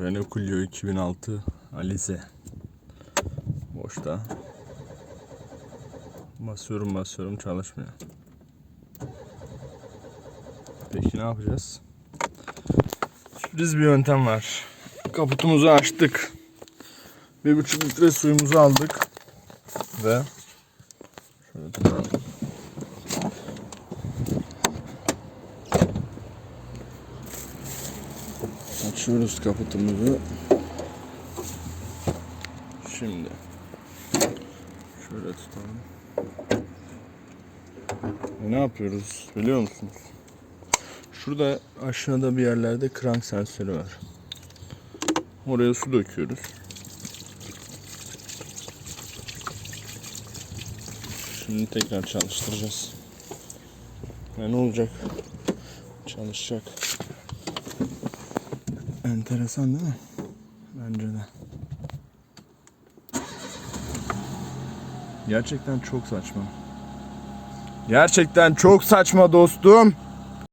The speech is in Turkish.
Renault Clio 2006 Alize. Boşta. Basıyorum basıyorum çalışmıyor. Peki ne yapacağız? Sürpriz bir yöntem var. Kaputumuzu açtık. Bir buçuk litre suyumuzu aldık. Ve şöyle tutalım. Açıyoruz kaputumuzu. Şimdi şöyle tutalım. E, ne yapıyoruz biliyor musunuz? Şurada aşağıda bir yerlerde krank sensörü var. Oraya su döküyoruz. Şimdi tekrar çalıştıracağız. Ya ne olacak? Çalışacak. Enteresan değil mi? Bence de. Gerçekten çok saçma. Gerçekten çok saçma dostum.